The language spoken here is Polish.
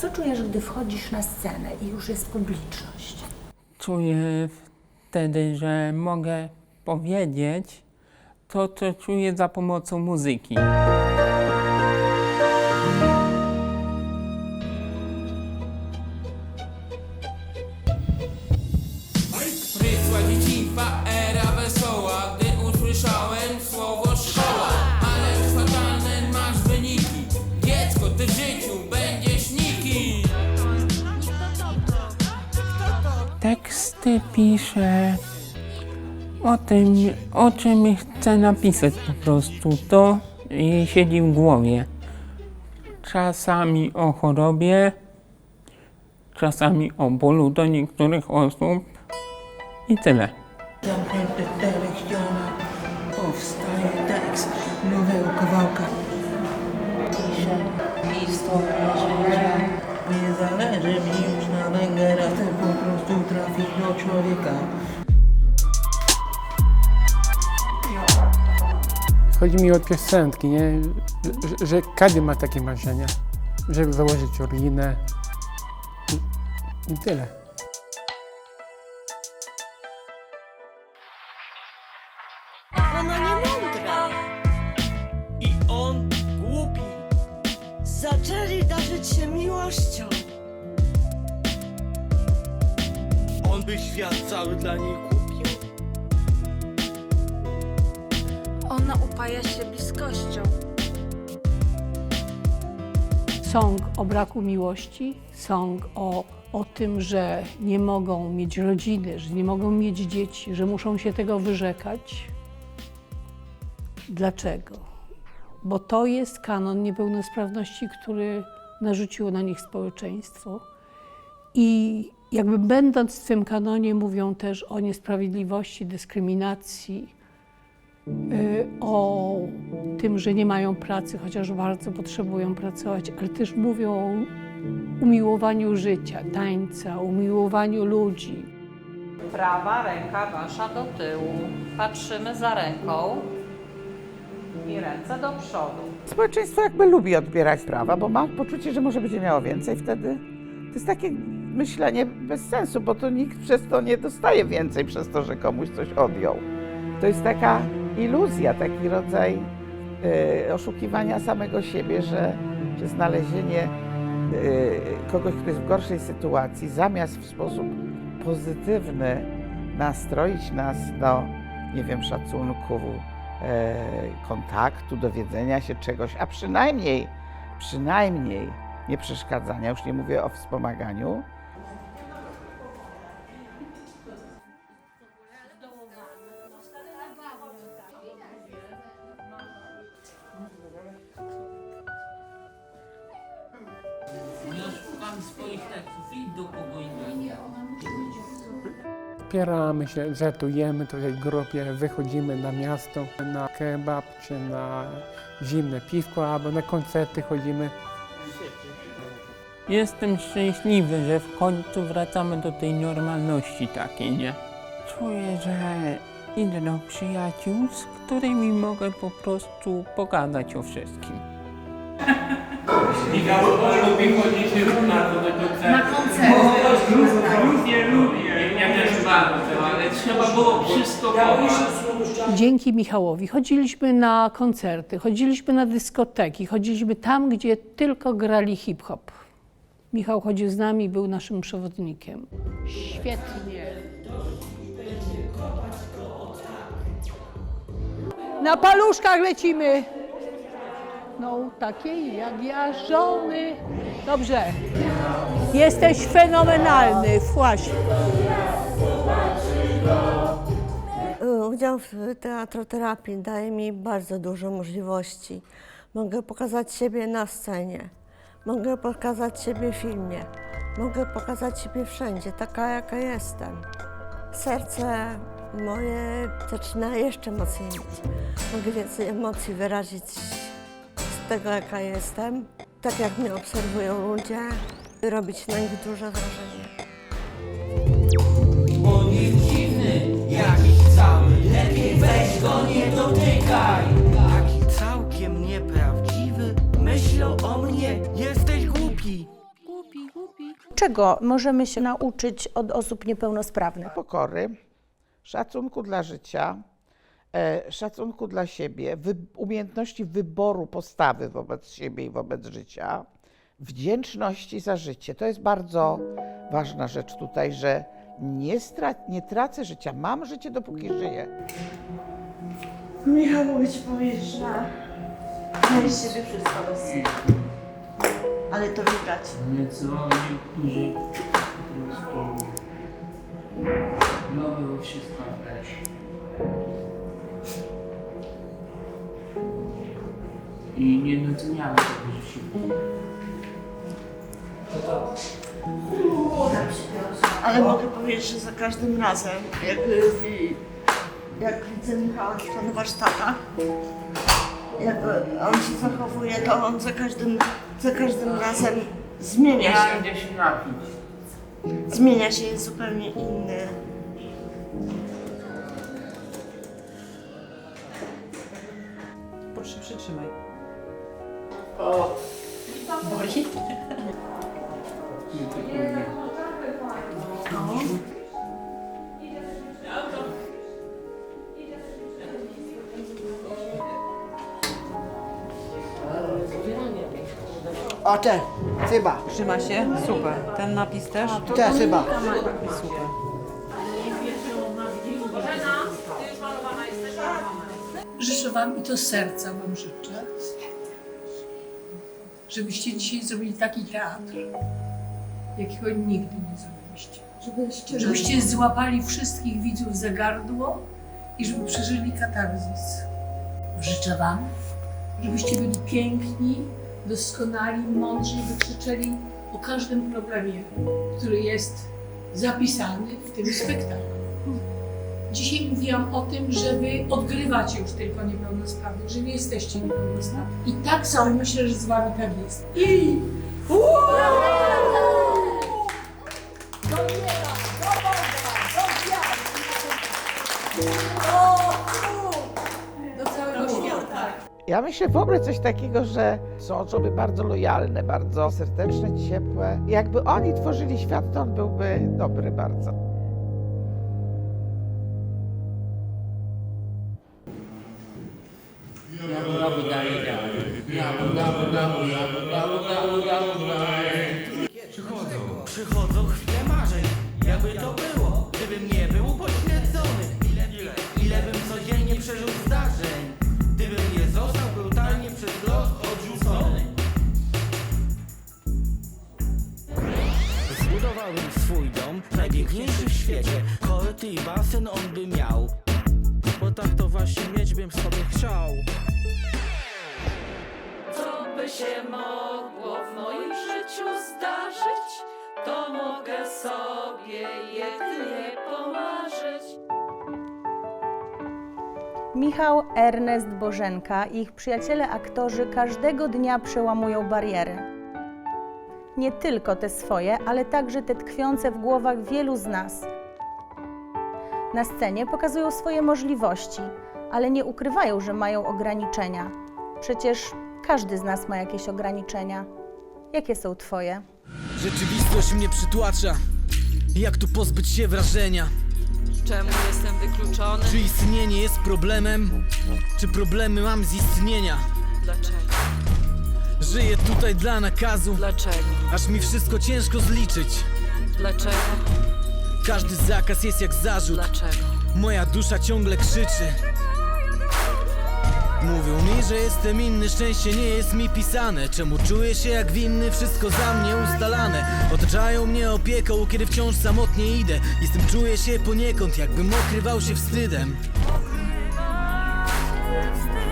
Co czujesz, gdy wchodzisz na scenę i już jest publiczność? Czuję wtedy, że mogę powiedzieć to, co czuję za pomocą muzyki. Piszę o tym, o czym chcę napisać po prostu. To jej siedzi w głowie. Czasami o chorobie, czasami o bólu do niektórych osób i tyle. Zamknięte Chodzi mi o piosenki, nie? Że, że każdy ma takie marzenia, żeby założyć rodzinę i, tyle. Ona nie. I on głupi. Zaczęli darzyć się miłością. On by świat cały dla niej kupił. Upaja się bliskością. Song o braku miłości, song o, o tym, że nie mogą mieć rodziny, że nie mogą mieć dzieci, że muszą się tego wyrzekać. Dlaczego? Bo to jest kanon niepełnosprawności, który narzuciło na nich społeczeństwo. I jakby będąc w tym kanonie, mówią też o niesprawiedliwości, dyskryminacji, o tym, że nie mają pracy, chociaż bardzo potrzebują pracować, ale też mówią o umiłowaniu życia, tańca, umiłowaniu ludzi. Prawa ręka wasza do tyłu. Patrzymy za ręką i ręce do przodu. Społeczeństwo jakby lubi odbierać prawa, bo ma poczucie, że może będzie miało więcej wtedy. To jest takie myślenie bez sensu, bo to nikt przez to nie dostaje więcej przez to, że komuś coś odjął. To jest taka iluzja, taki rodzaj e, oszukiwania samego siebie, że, że znalezienie e, kogoś, kto jest w gorszej sytuacji, zamiast w sposób pozytywny nastroić nas do, nie wiem, szacunku, e, kontaktu, dowiedzenia się czegoś, a przynajmniej, przynajmniej nie przeszkadzania, już nie mówię o wspomaganiu, Wspieramy się, żartujemy tutaj w grupie, wychodzimy na miasto, na kebab czy na zimne piwko, albo na koncerty chodzimy. Jestem szczęśliwy, że w końcu wracamy do tej normalności takiej, nie? Czuję, że idę do przyjaciół, z którymi mogę po prostu pogadać o wszystkim. Michał lubi chodzić na do koncertu Na koncerty Lubię, też bardzo, ale trzeba było przystopować Dzięki Michałowi chodziliśmy na koncerty, chodziliśmy na dyskoteki, chodziliśmy tam, gdzie tylko grali hip-hop. Michał chodził z nami, był naszym przewodnikiem. Świetnie. Na paluszkach lecimy. No, takiej jak ja żony. Dobrze. Jesteś fenomenalny, właśnie. Udział w teatroterapii daje mi bardzo dużo możliwości. Mogę pokazać siebie na scenie, mogę pokazać siebie w filmie, mogę pokazać siebie wszędzie, taka jaka jestem. Serce moje zaczyna jeszcze mocniej. Mogę więcej emocji wyrazić tego, jaka jestem. Tak jak mnie obserwują ludzie, robić na nich duże wrażenie. On jest dziwny, jakiś cały Lepiej weź go nie dotykaj Taki całkiem nieprawdziwy. Myślą o mnie, jesteś głupi. Głupi. Czego możemy się nauczyć od osób niepełnosprawnych? Pokory, szacunku dla życia, szacunku dla siebie, wy, umiejętności wyboru postawy wobec siebie i wobec życia, wdzięczności za życie. To jest bardzo ważna rzecz tutaj, że nie, stra- nie tracę życia. Mam życie, dopóki żyję. Michał, że dajesz z siebie wszystko bez Ale to widać. Nieco niektórzy po prostu robią wszystko też. I nie doceniają tego, że się Ale mogę powiedzieć, że za każdym razem, jak, jak widzę Michała na warsztatach, jak on się zachowuje, to on za każdym, za każdym razem zmienia Ja się. idę się napić. Zmienia się, jest zupełnie inny. Proszę przytrzymaj. O te, chyba, Trzyma się? Super. Ten napis też? te chyba. Super. Życzę Wam i to z serca Wam życzę, żebyście dzisiaj zrobili taki teatr, jakiego nigdy nie zrobiliście. Żebyście złapali wszystkich widzów za gardło i żeby przeżyli katarzis. Życzę Wam, żebyście byli piękni, doskonali, mądrzy i wykrzyczeli o każdym problemie, który jest zapisany w tym spektaklu. Dzisiaj mówiłam o tym, że wy odgrywacie już tylko niepełnosprawnych, że nie jesteście niepełnosprawni. I tak samo myślę, że z wami tak jest. I do całego świata. Ja myślę w ogóle coś takiego, że są osoby bardzo lojalne, bardzo serdeczne, ciepłe. Jakby oni tworzyli świat, to on byłby dobry bardzo. Przychodzą, przychodzą chwile marzeń Jakby to było, gdybym nie był poświęcony Ile, ile, bym codziennie przeżył zdarzeń Gdybym nie został brutalnie przez los odrzucony. Zbudowałbym swój dom, najpiękniejszy w świecie. Korty i basen on by miał. Bo tak to właśnie mieć bym sobie chciał by się mogło w moim życiu zdarzyć, to mogę sobie jedynie pomarzyć. Michał, Ernest, Bożenka i ich przyjaciele aktorzy każdego dnia przełamują bariery. Nie tylko te swoje, ale także te tkwiące w głowach wielu z nas. Na scenie pokazują swoje możliwości, ale nie ukrywają, że mają ograniczenia. Przecież każdy z nas ma jakieś ograniczenia. Jakie są Twoje? Rzeczywistość mnie przytłacza Jak tu pozbyć się wrażenia? Czemu jestem wykluczony? Czy istnienie jest problemem? Czy problemy mam z istnienia? Dlaczego? Żyję tutaj dla nakazu Dlaczego? Aż mi wszystko ciężko zliczyć Dlaczego? Każdy zakaz jest jak zarzut Dlaczego? Moja dusza ciągle krzyczy Mówią mi, że jestem inny, szczęście nie jest mi pisane. Czemu czuję się jak winny, wszystko za mnie ustalane. Otaczają mnie opieką, kiedy wciąż samotnie idę. Tym czuję się poniekąd, jakbym okrywał się wstydem. Ukrywał się wstyd.